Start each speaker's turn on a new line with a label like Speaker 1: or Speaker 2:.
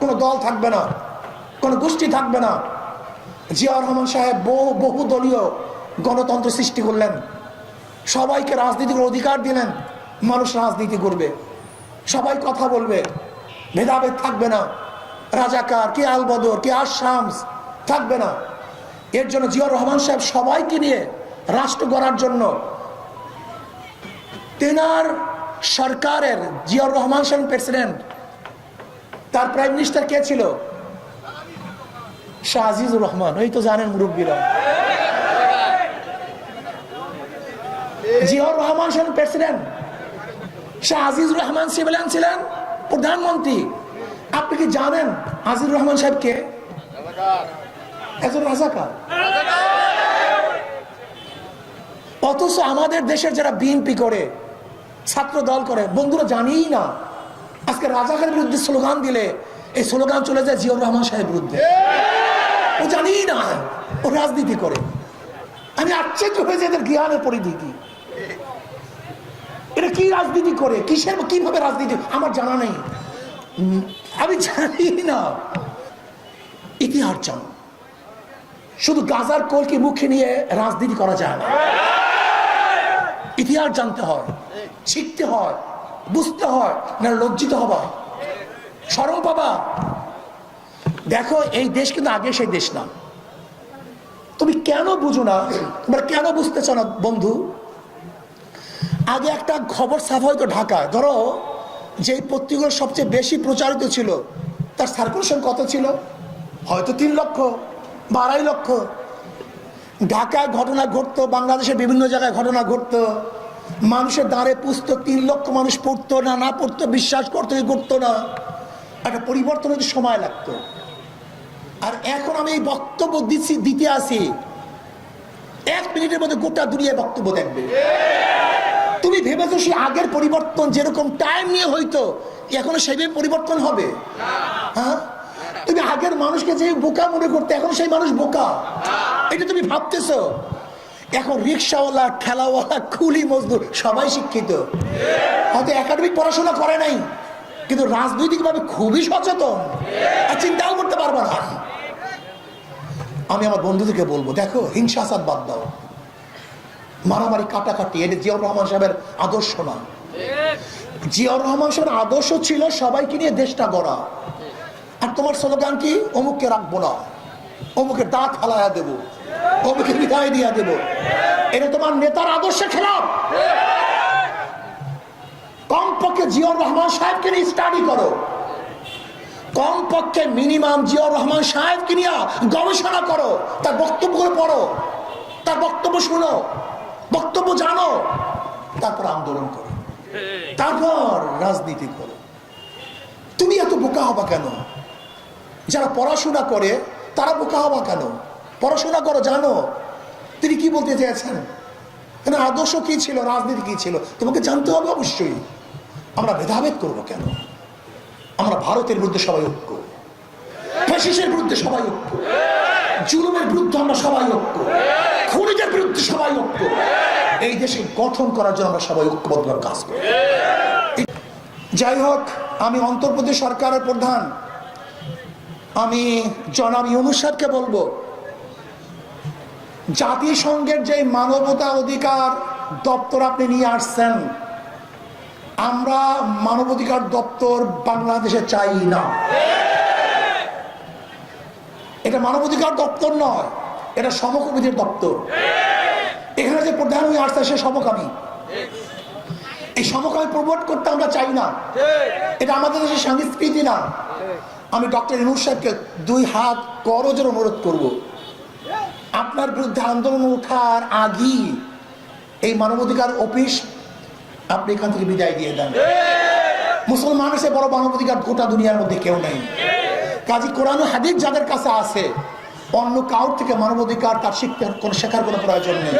Speaker 1: কোনো দল থাকবে না, কোনো গোষ্ঠী থাকবে না। জিয়াউর রহমান সাহেব বহু বহু দলীয় গণতন্ত্র সৃষ্টি করলেন। সবাইকে রাজনীতির অধিকার দিলেন, মানুষ রাজনীতি করবে। সবাই কথা বলবে, ভেদাভেদ থাকবে না। রাজাকার, কে আলবদর, কে আশামস থাকবে না। এর জন্য জিয়াউর রহমান সাহেব সবাইকে নিয়ে রাষ্ট্র গড়ার জন্য তেনার সরকারের জিয়াউর রহমান সাহেব প্রেসিডেন্ট তার প্রাইম মিনিস্টার কে ছিল? শাহ রহমান। ওই তো জানেন মুরব্বীরা। জিয়াউর রহমান ছিলেন প্রেসিডেন্ট শাহ রহমান সিভিলিয়ান ছিলেন, প্রধানমন্ত্রী। আপনি কি জানেন আজিজুর রহমান সাহেব কে? একজন রাজাকার। অথচ আমাদের দেশের যারা বিএনপি করে ছাত্র দল করে, বন্ধুরা জানিই না আজকে রাজাকারের বিরুদ্ধে স্লোগান দিলে, এই স্লোগান চলে যায় জিয়াউর রহমান সাহেবের বিরুদ্ধে। ও জানিই না ও রাজনীতি করে। আমি আশ্চর্য হয়েছে এদের জ্ঞানের পরিধি কি এটা কি রাজনীতি করে? কিসের, কীভাবে রাজনীতি? আমার জানা নেই। আমি জানি না। ইতিহাস জানো। শুধু গাজার কোলকে মুখে নিয়ে রাজনীতি করা যায় না। ইতিহাস জানতে হয়, শিখতে হয়। বুঝতে হয় না লজ্জিত হবা। সরম পাবা। দেখো, এই দেশ কিন্তু আগে সেই দেশ না। তুমি কেন বুঝো না? তোমরা কেন বুঝতেছ না, বন্ধু? আগে একটা খবর ছাপা হয়তো ঢাকায় ধরো যে পত্রিকাগুলো সবচেয়ে বেশি প্রচারিত ছিল, তার সার্কুলেশন কত ছিল? হয়তো তিন লক্ষ বা লক্ষ। ঢাকায় ঘটনা ঘটতো, বাংলাদেশের বিভিন্ন জায়গায় ঘটনা ঘটতো। মানুষের দাঁড়ে পুষতো তিন লক্ষ মানুষ পড়তো না না পড়তো, বিশ্বাস করতো কি করতো না। একটা পরিবর্তন হতে সময় লাগতো। আর এখন আমি এই বক্তব্য দিচ্ছি, দিতে আসি এক মিনিটের মধ্যে গোটা দুনিয়ায় বক্তব্য দেখবে। তুমি ভেবেছো সেই আগের পরিবর্তন যেরকম টাইম নিয়ে হইতো, এখনও সেভাবে পরিবর্তন হবে? হ্যাঁ? তুমি আগের মানুষকে যে বোকা মনে করতে, এখন সেই মানুষ বোকা। এটা তুমি ভাবতেছো? এখন রিক্সাওয়ালা ঠেলাওয়ালা কুলি, মজদুর, সবাই শিক্ষিত। হয়তো একাডেমিক পড়াশোনা করে নাই, কিন্তু রাজনৈতিকভাবে খুবই সচেতন। আর চিন্তাও করতে পারব না। আমি আমার বন্ধুদেরকে বলব, দেখো হিংসাসাদ বাদ দাও। মারামারি, কাটাকাটি, এটা জিয়াউর রহমান সাহেবের আদর্শ না। জিয়াউর রহমান সাহেবের আদর্শ ছিল সবাইকে নিয়ে দেশটা গড়া। আর তোমার স্লোগান কি? অমুককে রাখব না। অমুকের দাঁত হালায়া দেবো। অমুকে বিদায় দিয়া দেবো। এটা তোমার নেতার আদর্শে খেলাফ। কমপক্ষে জিয়াউর রহমান সাহেবকে নিয়ে স্টাডি করো। কমপক্ষে মিনিমাম জিয়াউর রহমান সাহেবকে নিয়ে গবেষণা করো। তার বক্তব্যগুলো পড়ো। তার বক্তব্য শুনো। বক্তব্য জানো। তারপর আন্দোলন করো। তারপর রাজনীতি করো। তুমি এত বোকা হবা কেন? যারা পড়াশোনা করে, তারা বোকা হবা কেন? পড়াশোনা করো, জানো। তিনি কি বলতে চেয়েছেন? কেন আদর্শ কি ছিল, রাজনীতি কি ছিল? তোমাকে জানতে হবে অবশ্যই। আমরা ভেদাভেদ করব কেন? আমরা ভারতের বিরুদ্ধে সবাই ঐক্য। ফ্যাসিসের বিরুদ্ধে সবাই ঐক্য। জুলুমের বিরুদ্ধে আমরা সবাই ঐক্য। খুনিদের বিরুদ্ধে সবাই ঐক্য। এই দেশে গঠন করার জন্য আমরা সবাই ঐক্যবদ্ধভাবে কাজ করি। যাই হোক, আমি অন্তর্প্রদেশ সরকারের প্রধান। আমি জনাব ইউনুস সাহেবকে বলব জাতিসংঘের যে মানবতা অধিকার দপ্তর আপনি নিয়ে আসছেন, আমরা মানবাধিকার দপ্তর বাংলাদেশে চাই না। এটা মানবাধিকার দপ্তর নয়, এটা সমকমিতির দপ্তর। এখানে যে প্রধান আসছে, সে সমকামী। এই সমকামী প্রমোট করতে আমরা চাই না। এটা আমাদের দেশের সংস্কৃতি না। আমি ডক্টর ইনুর সাহেবকে দুই হাত করজের অনুরোধ করব। আপনার বিরুদ্ধে আন্দোলন ওঠার আগেই এই মানবাধিকার অফিস আপনি এখান থেকে বিদায় দিয়ে দেন। মুসলমান এসে বড় মানবাধিকার গোটা দুনিয়ার মধ্যে কেউ নেই। কাজী কোরআন হাদিস যাদের কাছে আছে, অন্য কাউর থেকে মানবাধিকার তার শিখতে শেখার কোনো প্রয়োজন নেই।